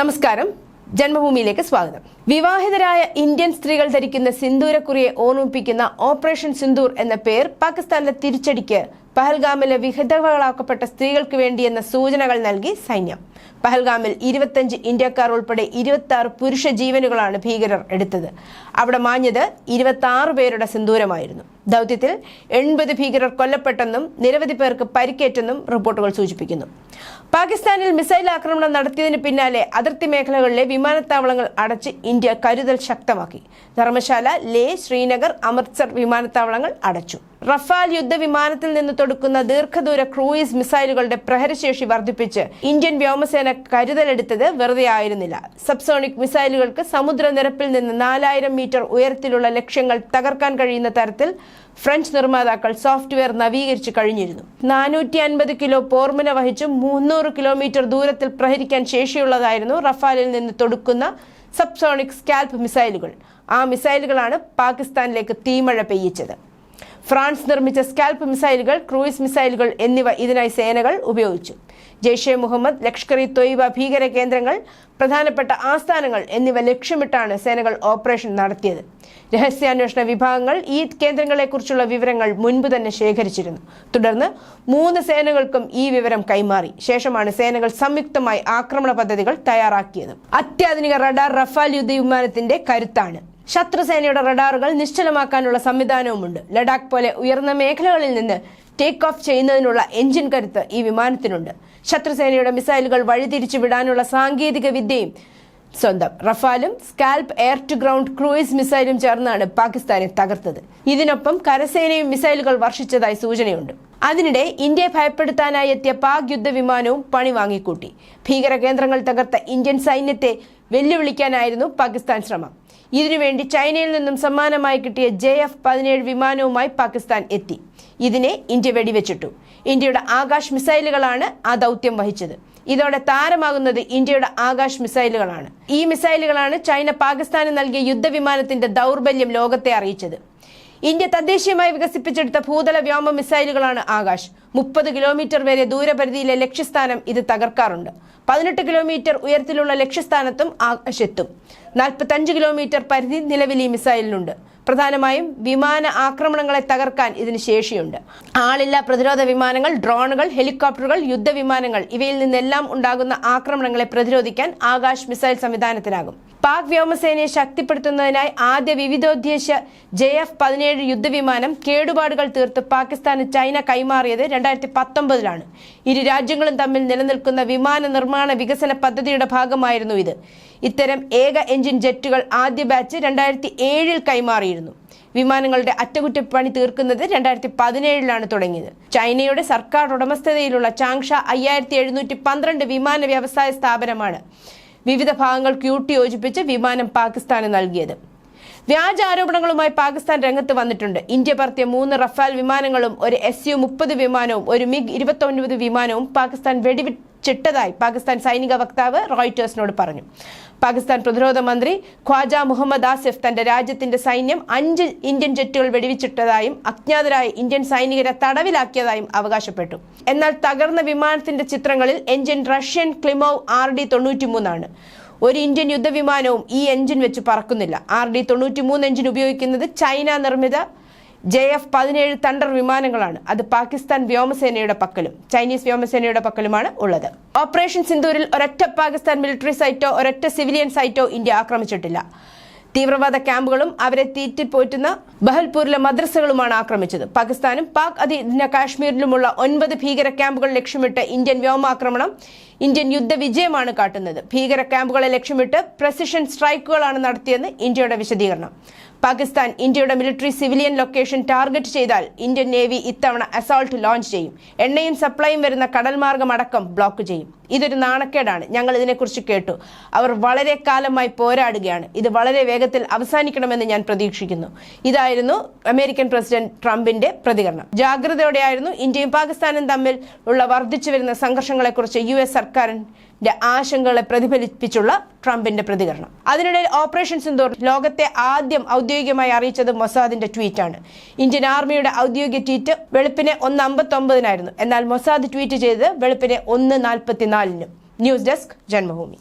നമസ്കാരം. ജന്മഭൂമിയിലേക്ക് സ്വാഗതം. വിവാഹിതരായ ഇന്ത്യൻ സ്ത്രീകൾ ധരിക്കുന്ന സിന്ദൂരക്കുറിയെ ഓർമ്മിപ്പിക്കുന്ന ഓപ്പറേഷൻ സിന്ദൂർ എന്ന പേർ പാകിസ്ഥാനിലെ തിരിച്ചടിക്ക് പഹൽഗാമിലെ വിഹിതകളാക്കപ്പെട്ട സ്ത്രീകൾക്ക് വേണ്ടിയെന്ന സൂചനകൾ നൽകി സൈന്യം. പഹൽഗാമിൽ ഇരുപത്തഞ്ച് ഇന്ത്യക്കാർ ഉൾപ്പെടെ ഇരുപത്തി ആറ് പുരുഷ ജീവനുകളാണ് ഭീകരർ എടുത്തത്. അവിടെ മാഞ്ഞത് ഇരുപത്തി പേരുടെ സിന്ദൂരമായിരുന്നു. ദൗത്യത്തിൽ എൺപത് ഭീകരർ കൊല്ലപ്പെട്ടെന്നും നിരവധി പേർക്ക് പരിക്കേറ്റെന്നും റിപ്പോർട്ടുകൾ സൂചിപ്പിക്കുന്നു. പാകിസ്ഥാനിൽ മിസൈൽ ആക്രമണം നടത്തിയതിന് പിന്നാലെ അതിർത്തി മേഖലകളിലെ വിമാനത്താവളങ്ങൾ അടച്ച് ഇന്ത്യ കരുതൽ ശക്തമാക്കി. ധർമ്മശാല ലേ ശ്രീനഗർ അമൃത്സർ വിമാനത്താവളങ്ങൾ അടച്ചു. റഫാൽ യുദ്ധവിമാനത്തിൽ നിന്ന് തൊടുക്കുന്ന ദീർഘദൂര ക്രൂയിസ് മിസൈലുകളുടെ പ്രഹരശേഷി വർദ്ധിപ്പിച്ച് ഇന്ത്യൻ വ്യോമസേന കരുതലെടുത്തത് വെറുതെ ആയിരുന്നില്ല സബ്സോണിക് മിസൈലുകൾക്ക് സമുദ്രനിരപ്പിൽ നിന്ന് നാലായിരം മീറ്റർ ഉയരത്തിലുള്ള ലക്ഷ്യങ്ങൾ തകർക്കാൻ കഴിയുന്ന തരത്തിൽ ഫ്രഞ്ച് നിർമ്മാതാക്കൾ സോഫ്റ്റ്വെയർ നവീകരിച്ചു കഴിഞ്ഞിരുന്നു. നാനൂറ്റി അൻപത് കിലോ പോർമുന വഹിച്ചും മുന്നൂറ് കിലോമീറ്റർ ദൂരത്തിൽ പ്രഹരിക്കാൻ ശേഷിയുള്ളതായിരുന്നു റഫാലിൽ നിന്ന് തൊടുക്കുന്ന സബ്സോണിക് സ്കാൽപ്പ് മിസൈലുകൾ. ആ മിസൈലുകളാണ് പാകിസ്ഥാനിലേക്ക് തീമഴ പെയ്യിച്ചത്. ഫ്രാൻസ് നിർമ്മിച്ച സ്കാൽപ്പ് മിസൈലുകൾ ക്രൂയിസ് മിസൈലുകൾ എന്നിവ ഇതിനായി സേനകൾ ഉപയോഗിച്ചു. ജെയ്ഷെ മുഹമ്മദ് ലഷ്കർ ഇ തൊയ്ബ ഭീകര കേന്ദ്രങ്ങൾ പ്രധാനപ്പെട്ട ആസ്ഥാനങ്ങൾ എന്നിവ ലക്ഷ്യമിട്ടാണ് സേനകൾ ഓപ്പറേഷൻ നടത്തിയത്. രഹസ്യാന്വേഷണ വിഭാഗങ്ങൾ ഈ കേന്ദ്രങ്ങളെക്കുറിച്ചുള്ള വിവരങ്ങൾ മുൻപ് തന്നെ ശേഖരിച്ചിരുന്നു. തുടർന്ന് മൂന്ന് സേനകൾക്കും ഈ വിവരം കൈമാറി. ശേഷമാണ് സേനകൾ സംയുക്തമായി ആക്രമണ പദ്ധതികൾ തയ്യാറാക്കിയത്. അത്യാധുനിക റഡാർ റഫാൽ യുദ്ധ വിമാനത്തിന്റെ കരുത്താണ്. ശത്രുസേനയുടെ റഡാറുകൾ നിശ്ചലമാക്കാനുള്ള സംവിധാനവുമുണ്ട്. ലഡാക്ക് പോലെ ഉയർന്ന മേഖലകളിൽ നിന്ന് ടേക്ക് ഓഫ് ചെയ്യുന്നതിനുള്ള എഞ്ചിൻ കരുത്ത് ഈ വിമാനത്തിനുണ്ട്. ശത്രുസേനയുടെ മിസൈലുകൾ വഴിതിരിച്ചു വിടാനുള്ള സാങ്കേതിക വിദ്യയും സ്വന്തം. റഫാലും Scalp air to ground cruise മിസൈലും ചേർന്നാണ് പാകിസ്ഥാനെ തകർത്തത്. ഇതിനൊപ്പം കരസേനയും മിസൈലുകൾ വർഷിച്ചതായി സൂചനയുണ്ട്. അതിനിടെ ഇന്ത്യയെ ഭയപ്പെടുത്താനായി എത്തിയ പാക് യുദ്ധവിമാനവും പണി വാങ്ങിക്കൂട്ടി. ഭീകര കേന്ദ്രങ്ങൾ തകർത്ത ഇന്ത്യൻ സൈന്യത്തെ വെല്ലുവിളിക്കാനായിരുന്നു പാകിസ്ഥാൻ ശ്രമം. ഇതിനുവേണ്ടി ചൈനയിൽ നിന്നും സമ്മാനമായി കിട്ടിയ ജെ എഫ് പതിനേഴ് വിമാനവുമായി പാകിസ്ഥാൻ എത്തി. ഇതിനെ ഇന്ത്യ വെടിവെച്ചിട്ടു. ഇന്ത്യയുടെ ആകാശ് മിസൈലുകളാണ് ആ ദൗത്യം വഹിച്ചത്. ഇതോടെ താരമാകുന്നത് ഇന്ത്യയുടെ ആകാശ് മിസൈലുകളാണ്. ഈ മിസൈലുകളാണ് ചൈന പാകിസ്ഥാന് നൽകിയ യുദ്ധവിമാനത്തിന്റെ ദൗർബല്യം ലോകത്തെ അറിയിച്ചത്. ഇന്ത്യ തദ്ദേശീയമായി വികസിപ്പിച്ചെടുത്ത ഭൂതല വ്യോമ മിസൈലുകളാണ് ആകാശ്. മുപ്പത് കിലോമീറ്റർ വരെ ദൂരപരിധിയിലെ ലക്ഷ്യസ്ഥാനം ഇത് തകർക്കാറുണ്ട്. പതിനെട്ട് കിലോമീറ്റർ ഉയരത്തിലുള്ള ലക്ഷ്യസ്ഥാനത്തും ആകാശത്തും. നാൽപ്പത്തഞ്ച് കിലോമീറ്റർ പരിധി നിലവിൽ ഈ മിസൈലിനുണ്ട് പ്രധാനമായും വിമാന ആക്രമണങ്ങളെ തകർക്കാൻ ഇതിന് ശേഷിയുണ്ട്. ആളില്ലാ പ്രതിരോധ വിമാനങ്ങൾ ഡ്രോണുകൾ ഹെലികോപ്റ്ററുകൾ യുദ്ധവിമാനങ്ങൾ ഇവയിൽ നിന്നെല്ലാം ഉണ്ടാകുന്ന ആക്രമണങ്ങളെ പ്രതിരോധിക്കാൻ ആകാശ് മിസൈൽ സംവിധാനത്തിനാകും. പാക് വ്യോമസേനയെ ശക്തിപ്പെടുത്തുന്നതിനായി ആദ്യ വിവിധോദ്ദേശ ജെ എഫ് പതിനേഴ് യുദ്ധവിമാനം കേടുപാടുകൾ തീർത്ത് പാകിസ്ഥാന് ചൈന കൈമാറിയത് രണ്ടായിരത്തി പത്തൊമ്പതിലാണ് ഇരു രാജ്യങ്ങളും തമ്മിൽ നിലനിൽക്കുന്ന വിമാന നിർമ്മാണ വികസന പദ്ധതിയുടെ ഭാഗമായിരുന്നു ഇത്. ഇത്തരം ഏക എഞ്ചിൻ ജെറ്റുകൾ ആദ്യ ബാച്ച് രണ്ടായിരത്തി ഏഴിൽ കൈമാറിയിരുന്നു. വിമാനങ്ങളുടെ അറ്റകുറ്റപ്പണി തീർക്കുന്നത് രണ്ടായിരത്തി പതിനേഴിലാണ് തുടങ്ങിയത്. ചൈനയുടെ സർക്കാർ ഉടമസ്ഥതയിലുള്ള ചാങ്ഷ അയ്യായിരത്തി എഴുന്നൂറ്റി പന്ത്രണ്ട് വിമാന വ്യവസായ സ്ഥാപനമാണ്. വിവിധ ഭാഗങ്ങൾ ക്യൂട്ടി യോജിപ്പിച്ച് വിമാനം പാകിസ്ഥാന് നൽകിയത്. വ്യാജ ആരോപണങ്ങളുമായി പാകിസ്ഥാൻ രംഗത്ത് വന്നിട്ടുണ്ട്. ഇന്ത്യ പറത്തിയ മൂന്ന് റഫാൽ വിമാനങ്ങളും ഒരു എസ് യു മുപ്പത് വിമാനവും ഒരു മിഗ് ഇരുപത്തൊൻപത് വിമാനവും പാകിസ്ഥാൻ വെടിവെച്ചിട്ടതായി പാകിസ്ഥാൻ സൈനിക വക്താവ് റോയിറ്റേഴ്സിനോട് പറഞ്ഞു. പാകിസ്ഥാൻ പ്രതിരോധ മന്ത്രി ഖ്വാജ മുഹമ്മദ് ആസിഫ് തന്റെ രാജ്യത്തിന്റെ സൈന്യം അഞ്ച് ഇന്ത്യൻ ജെറ്റുകൾ വെടിവെച്ചിട്ടതായും അജ്ഞാതരായ ഇന്ത്യൻ സൈനികരെ തടവിലാക്കിയതായും അവകാശപ്പെട്ടു. എന്നാൽ തകർന്ന വിമാനത്തിന്റെ ചിത്രങ്ങളിൽ engine Russian Klimov R D തൊണ്ണൂറ്റിമൂന്നാണ്. ഒരു ഇന്ത്യൻ യുദ്ധവിമാനവും ഈ എഞ്ചിൻ വെച്ച് പറക്കുന്നില്ല. ആർ ഡി തൊണ്ണൂറ്റി മൂന്ന് എഞ്ചിൻ ഉപയോഗിക്കുന്നത് ചൈന നിർമ്മിത ജെ എഫ് പതിനേഴ് തണ്ടർ വിമാനങ്ങളാണ്. അത് പാകിസ്ഥാൻ വ്യോമസേനയുടെ പക്കലും ചൈനീസ് വ്യോമസേനയുടെ പക്കലുമാണ് ഉള്ളത്. ഓപ്പറേഷൻ സിന്ദൂരിൽ ഒരൊറ്റ പാകിസ്ഥാൻ മിലിറ്ററി സൈറ്റോ ഒരൊറ്റ സിവിലിയൻ സൈറ്റോ ഇന്ത്യ ആക്രമിച്ചിട്ടില്ല. തീവ്രവാദ ക്യാമ്പുകളും അവരെ തീറ്റിപ്പോറ്റുന്ന ബഹൽപൂരിലെ മദ്രസകളുമാണ് ആക്രമിച്ചത്. പാകിസ്ഥാനും പാക് അധീന കാശ്മീരിലുമുള്ള ഒൻപത് ഭീകര ക്യാമ്പുകൾ ലക്ഷ്യമിട്ട് ഇന്ത്യൻ വ്യോമാക്രമണം ഇന്ത്യൻ യുദ്ധവിജയമാണ് കാട്ടുന്നത്. ഭീകര ക്യാമ്പുകളെ ലക്ഷ്യമിട്ട് പ്രസിഷൻ സ്ട്രൈക്കുകളാണ് നടത്തിയെന്ന് ഇന്ത്യയുടെ വിശദീകരണം. പാകിസ്ഥാൻ ഇന്ത്യയുടെ മിലിറ്ററി സിവിലിയൻ ലൊക്കേഷൻ ടാർഗറ്റ് ചെയ്താൽ ഇന്ത്യൻ നേവി ഇത്തവണ അസോൾട്ട് ലോഞ്ച് ചെയ്യും. എണ്ണയും സപ്ലൈയും വരുന്ന കടൽമാർഗം അടക്കം ബ്ലോക്ക് ചെയ്യും. ഇതൊരു നാണക്കേടാണ്. ഞങ്ങൾ ഇതിനെക്കുറിച്ച് കേട്ടു. അവർ വളരെ കാലമായി പോരാടുകയാണ്. ഇത് വളരെ വേഗത്തിൽ അവസാനിക്കണമെന്ന് ഞാൻ പ്രതീക്ഷിക്കുന്നു. ഇതായിരുന്നു അമേരിക്കൻ പ്രസിഡന്റ് ട്രംപിന്റെ പ്രതികരണം. ജാഗ്രതയോടെയായിരുന്നു ഇന്ത്യയും പാകിസ്ഥാനും തമ്മിൽ ഉള്ള വർദ്ധിച്ചു വരുന്ന സംഘർഷങ്ങളെക്കുറിച്ച് യു എസ് സർക്കാരിന്റെ ആശങ്കകളെ പ്രതിഫലിപ്പിച്ചുള്ള ട്രംപിന്റെ പ്രതികരണം. അതിനിടയിൽ ഓപ്പറേഷൻ സിന്ദൂർ ലോകത്തെ ആദ്യം ഔദ്യോഗികമായി അറിയിച്ചത് മൊസാദിന്റെ ട്വീറ്റ് ആണ് ഇന്ത്യൻ ആർമിയുടെ ഔദ്യോഗിക ട്വീറ്റ് വെളുപ്പിനെ ഒന്ന് അമ്പത്തൊമ്പതിനായിരുന്നു. എന്നാൽ മൊസാദ് ട്വീറ്റ് ചെയ്തത് വെളുപ്പിനെ ഒന്ന് നാൽപ്പത്തിനാലിനും नालिनम न्यूज़ डेस्क जन्मभूमि।